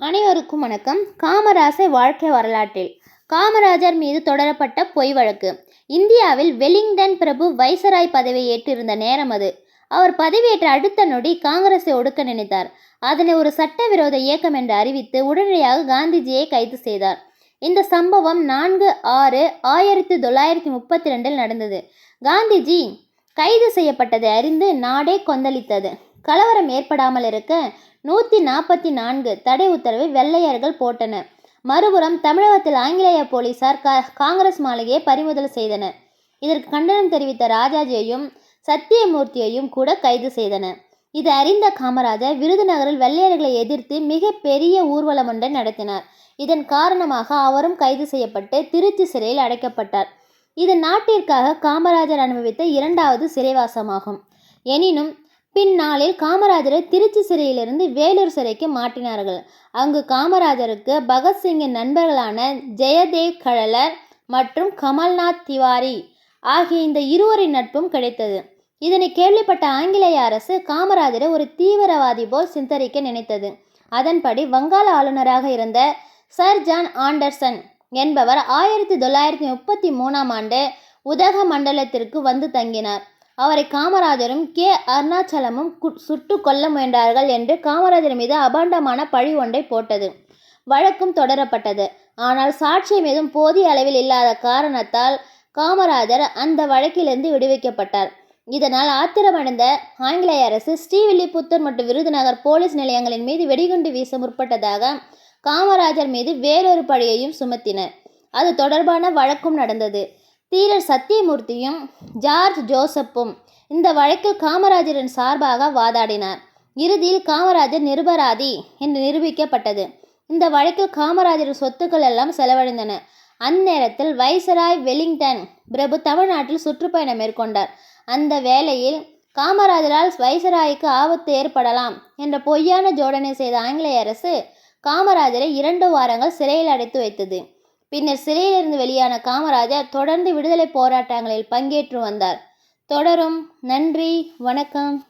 அனைவருக்கும் வணக்கம். காமராசர் வாழ்க்கை வரலாற்றில் காமராஜர் மீது தொடரப்பட்ட பொய் வழக்கு. இந்தியாவில் வெலிங்டன் பிரபு வைசராய் பதவியை ஏற்றிருந்த நேரம் அது. அவர் பதவியேற்ற அடுத்த நொடி காங்கிரஸை ஒடுக்க நினைத்தார். அதனை ஒரு சட்டவிரோத இயக்கம் என்று அறிவித்து உடனடியாக காந்திஜியை கைது செய்தார். இந்த சம்பவம் நான்கு ஆறு ஆயிரத்தி தொள்ளாயிரத்தி முப்பத்தி ரெண்டில் நடந்தது. காந்திஜி கைது செய்யப்பட்டதை அறிந்து நாடே கொந்தளித்தது. கலவரம் ஏற்படாமல் இருக்க நூற்றி நாற்பத்தி நான்கு தடை உத்தரவை வெள்ளையர்கள் போட்டனர் மறுபுறம் தமிழகத்தில் ஆங்கிலேய போலீசார் காங்கிரஸ் மாளிகையை பறிமுதல் செய்தனர். இதற்கு கண்டனம் தெரிவித்த ராஜாஜியையும் சத்தியமூர்த்தியையும் கூட கைது செய்தனர் இது அறிந்த காமராஜர் விருதுநகரில் வெள்ளையர்களை எதிர்த்து மிக பெரிய ஊர்வலம் ஒன்றை நடத்தினார். இதன் காரணமாக அவரும் கைது செய்யப்பட்டு திருச்சி சிறையில் அடைக்கப்பட்டார். இது நாட்டிற்காக காமராஜர் அனுபவித்த இரண்டாவது சிறைவாசமாகும். எனினும் பின்னாளில் காமராஜரை திருச்சி சிறையிலிருந்து வேலூர் சிறைக்கு மாற்றினார்கள். அங்கு காமராஜருக்கு பகத்சிங்கின் நண்பர்களான ஜெயதேவ் கழலர் மற்றும் கமல்நாத் திவாரி ஆகிய இந்த இருவரின் நட்பும் கிடைத்தது. இதனை கேள்விப்பட்ட ஆங்கிலேய அரசு காமராஜரை ஒரு தீவிரவாதி போல் சித்தரிக்க நினைத்தது. அதன்படி வங்காள ஆளுநராக இருந்த சர் ஜான் ஆண்டர்சன் என்பவர் ஆயிரத்தி தொள்ளாயிரத்தி முப்பத்தி மூணாம் ஆண்டு உதக மண்டலத்திற்கு வந்து தங்கினார். அவரை காமராஜரும் கே. அருணாச்சலமும் சுட்டு கொல்ல முயன்றார்கள் என்று காமராஜர் மீது அபாண்டமான பழி ஒன்றை போட்டது. வழக்கும் தொடரப்பட்டது. ஆனால் சாட்சியம் எதுவும் போதிய அளவில் இல்லாத காரணத்தால் காமராஜர் அந்த வழக்கிலிருந்து விடுவிக்கப்பட்டார். இதனால் ஆத்திரமடைந்த ஆங்கிலேய அரசு ஸ்ரீவில்லிபுத்தூர் மற்றும் விருதுநகர் போலீஸ் நிலையங்களின் மீது வெடிகுண்டு வீச முற்பட்டதாக காமராஜர் மீது வேறொரு பழியையும் சுமத்தினர். அது தொடர்பான வழக்கும் நடந்தது. தீரர் சத்தியமூர்த்தியும் ஜார்ஜ் ஜோசப்பும் இந்த வழக்கில் காமராஜரின் சார்பாக வாதாடினார். இறுதியில் காமராஜர் நிருபராதி என்று நிரூபிக்கப்பட்டது. இந்த வழக்கில் காமராஜரின் சொத்துக்கள் எல்லாம் செலவழிந்தன. அந்நேரத்தில் வைசராய் வெலிங்டன் பிரபு தமிழ்நாட்டில் சுற்றுப்பயணம் மேற்கொண்டார். அந்த வேளையில் காமராஜரால் வைசராய்க்கு ஆபத்து ஏற்படலாம் என்ற பொய்யான ஜோடனை செய்த ஆங்கிலேய அரசு காமராஜரை இரண்டு வாரங்கள் சிறையில் அடைத்து வைத்தது. பின்னர் சிறையிலிருந்து வெளியான காமராஜர் தொடர்ந்து விடுதலை போராட்டங்களில் பங்கேற்று வந்தார். தொடரும். நன்றி. வணக்கம்.